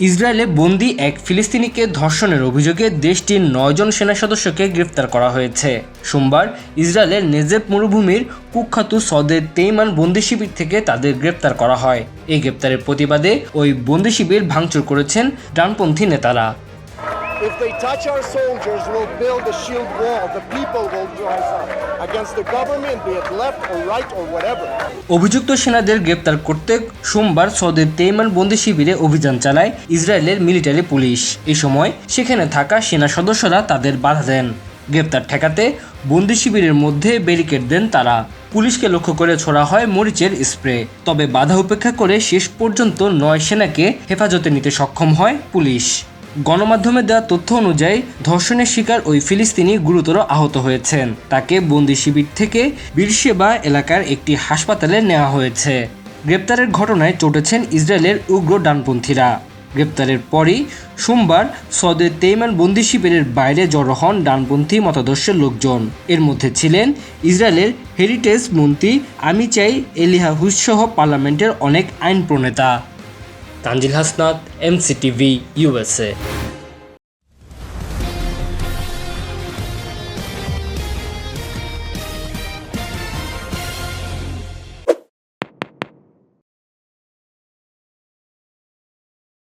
ইসরায়েলে বন্দি এক ফিলিস্তিনিকে ধর্ষণের অভিযোগে দেশটির নয়জন সেনা সদস্যকে গ্রেফতার করা হয়েছে। সোমবার ইসরায়েলের নেজেব মরুভূমির কুখ্যাত সদের তেইমান বন্দি শিবির থেকে তাদের গ্রেপ্তার করা হয়। এই গ্রেপ্তারের প্রতিবাদে ওই বন্দি শিবির ভাঙচুর করেছেন ডানপন্থী নেতারা। If they touch our soldiers, we'll build a shield wall. The people will rise up against the government, be it left or right or whatever. অভিযুক্ত সেনাদের গ্রেপ্তার করতে সোমবার সৌদের তেইমান বন্দি শিবিরে অভিযান চালায় ইসরায়েলের মিলিটারি পুলিশ। এই সময় সেখানে থাকা সেনা সদস্যরা তাদের বাধা দেন। গ্রেপ্তার ঠেকাতে বন্দি শিবিরের মধ্যে ব্যারিকেড দেন তারা। পুলিশকে লক্ষ্য করে ছোড়া হয় মরিচের স্প্রে। তবে বাধা উপেক্ষা করে শেষ পর্যন্ত নয় সেনাকে হেফাজতে নিতে সক্ষম হয় পুলিশ। গণমাধ্যমে দেওয়া তথ্য অনুযায়ী ধর্ষণের শিকার ওই ফিলিস্তিনি গুরুতর আহত হয়েছেন। তাকে বন্দি শিবির থেকে বীরসেবা এলাকার একটি হাসপাতালে নেওয়া হয়েছে। গ্রেপ্তারের ঘটনায় চটেছেন ইসরায়েলের উগ্র ডানপন্থীরা। গ্রেপ্তারের পরই সোমবার সৌদের তেইমান বন্দি শিবিরের বাইরে জড়ো হন ডানপন্থী মতাদর্শের লোকজন। এর মধ্যে ছিলেন ইসরায়েলের হেরিটেজ মন্ত্রী আমি চাই এলিহা হুসসহ পার্লামেন্টের অনেক আইন প্রণেতা Tanzil Hasnat M C T V USA